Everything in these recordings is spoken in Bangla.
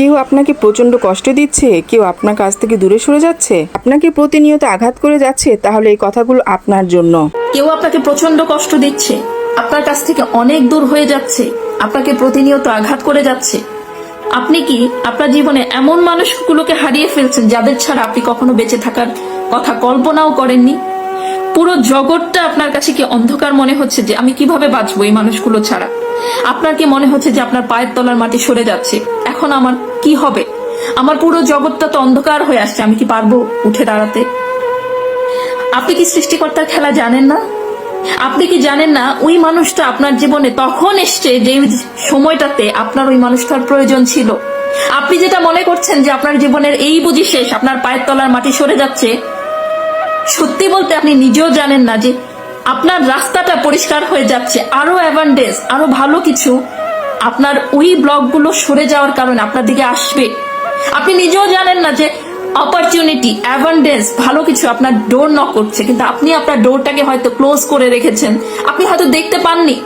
কেউ আপনাকে প্রচণ্ড কষ্ট দিচ্ছে? কেউ আপনার কাছ থেকে দূরে সরে যাচ্ছে? আপনাকে প্রতিনিয়ত আঘাত করে যাচ্ছে? তাহলে এই কথাগুলো আপনার জন্য। কেউ আপনাকে প্রচণ্ড কষ্ট দিচ্ছে। আপনার কাছ থেকে অনেক দূর হয়ে যাচ্ছে। আপনাকে প্রতিনিয়ত আঘাত করে যাচ্ছে। আপনি কি আপনার জীবনে এমন মানুষগুলোকে হারিয়ে ফেলছেন যাদের ছাড়া আপনি কখনো বেঁচে থাকার কথা কল্পনাও করেননি? পুরো জগৎটা আপনার কাছে কি অন্ধকার মনে হচ্ছে যে আমি কীভাবে বাঁচবো এই মানুষগুলো ছাড়া? আপনার কি মনে হচ্ছে যে আপনার পায়ের তলার মাটি সরে যাচ্ছে। এখন আমার কি হবে? আমার পুরো জগৎটা তো অন্ধকার হয়ে আসছে, আমি কি পারব উঠে দাঁড়াতে? আপনি কি সৃষ্টিকর্তার খেলা জানেন না? আপনি কি জানেন না ওই মানুষটা আপনার জীবনে তখন এসছে যে সময়টাতে আপনার ওই মানুষটার প্রয়োজন ছিল? আপনি যেটা মনে করছেন যে আপনার জীবনের এই বুঝি শেষ, আপনার পায়ের তলার মাটি সরে যাচ্ছে, সত্যি বলতে আপনি নিজেও জানেন না যে আপনার রাস্তাটা পরিষ্কার হয়ে যাচ্ছে, আরও অ্যাভান্ডেজ আরও ভালো কিছু। আপনার ওই ব্লকগুলো সরে যাওয়ার কারণে আপনার দিকে আসবে। আপনি নিজেও জানেন না যে অপরচুনিটি অ্যাভান্ডেন্স ভালো কিছু আপনার ডোর নক করছে, কিন্তু আপনি আপনার ডোরটাকে হয়তো ক্লোজ করে রেখেছেন। আপনি হয়তো দেখতে পাননি।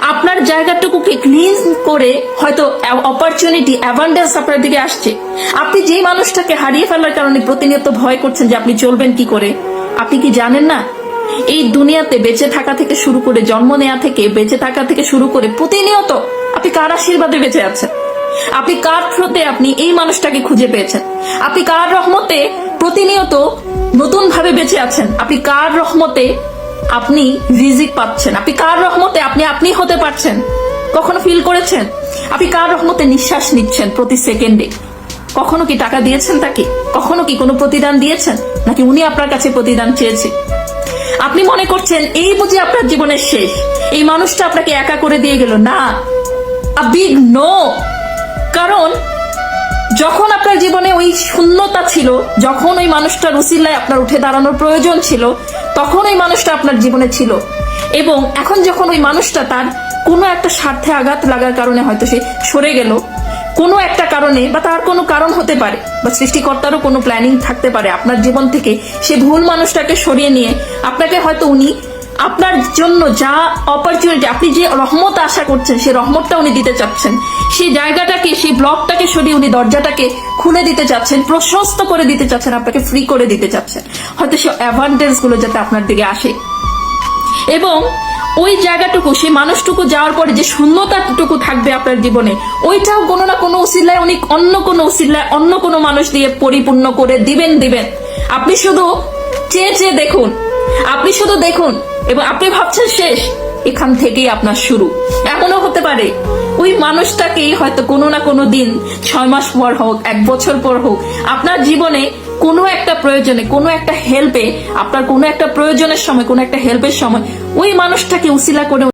আপনার জায়গাটুকুকে ক্লিন করে হয়তো অপরচুনিটি অ্যাভান্ডেন্স আপনার দিকে আসছে। আপনি যেই মানুষটাকে হারিয়ে ফেলার কারণে প্রতিনিয়ত ভয় করছেন যে আপনি চলবেন কি করে? আপনি কি জানেন না? এই দুনিয়াতে বেঁচে থাকা থেকে শুরু করে জন্ম নেয়া থেকে বেঁচে থাকা থেকে শুরু করে প্রতিনিয়ত আপনি কার আশীর্বাদে বেঁচে আছেন? আপনি কার থ্রোতে আপনি এই মানুষটাকে খুঁজে পেয়েছেন? আপনি কার রহমতে প্রতিনিয়ত নতুন ভাবে বেঁচে আছেন? আপনি কার রহমতে আপনি রিজিক পাচ্ছেন? আপনি কার রহমতে আপনি আপনি হতে পারছেন? কখনো ফিল করেছেন? আপনি কার রহমতে নিঃশ্বাস নিচ্ছেন প্রতি সেকেন্ডে? কখনো কি টাকা দিয়েছেন তাকে? কখনো কি কোনো প্রতিদান দিয়েছেন? নাকি উনি আপনার কাছে প্রতিদান চেয়েছে? আপনি মনে করছেন এই বুঝি আপনার জীবনের শেষ? এই মানুষটা আপনাকে একা করে দিয়ে গেল? না। বিগ নো কারণ, যখন আপনার জীবনে ওই শূন্যতা ছিল, যখন ওই মানুষটার রুসিল্লায় আপনার উঠে দাঁড়ানোর প্রয়োজন ছিল, তখন ওই মানুষটা আপনার জীবনে ছিল। এবং এখন যখন ওই মানুষটা তার কোনো একটা স্বার্থে আঘাত লাগার কারণে হয়তো সে সরে গেল কোনো একটা কারণে বা তার কোনো কারণ হতে পারে বা সৃষ্টিকর্তারও কোনো প্ল্যানিং থাকতে পারে আপনার জীবন থেকে সে ভুল মানুষটাকে সরিয়ে নিয়ে, আপনাকে হয়তো উনি আপনার জন্য যা অপরচুনিটি আপনি যে রহমত আশা করছেন, সে রহমতটা উনি দিতে চাচ্ছেন সেই জায়গাটাকে সেই ব্লকটাকে সরিয়ে উনি দরজাটাকে খুলে দিতে চাচ্ছেন, প্রশস্ত করে দিতে চাচ্ছেন, আপনাকে ফ্রি করে দিতে চাচ্ছেন। হয়তো সে অ্যাডভান্টেজগুলো যাতে আপনার দিকে আসে। এবং ওই জায়গাটুকু, সেই মানুষটুকু যাওয়ার পরে যে শূন্যতাটুকু থাকবে আপনার জীবনে, ওইটাও কোনো না কোনো উসিল্লায় উনি অন্য কোনো উসিল্লায় অন্য কোনো মানুষ দিয়ে পরিপূর্ণ করে দিবেন দিবেন। আপনি শুধু চেয়ে চেয়ে দেখুন। আপনি শুধু দেখুন। এবং আপনি ভাবছেন শেষ। এখান থেকেই আপনার শুরু। এমনও হতে পারে, ওই মানুষটাকেই হয়তো কোনো না কোনো দিন, ছয় মাস পর হোক, এক বছর পর হোক, আপনার জীবনে কোনো একটা প্রয়োজনে, কোনো একটা হেল্পে আপনার কোনো একটা প্রয়োজনের সময়, কোনো একটা হেল্পের সময়, ওই মানুষটাকে উসিলা করে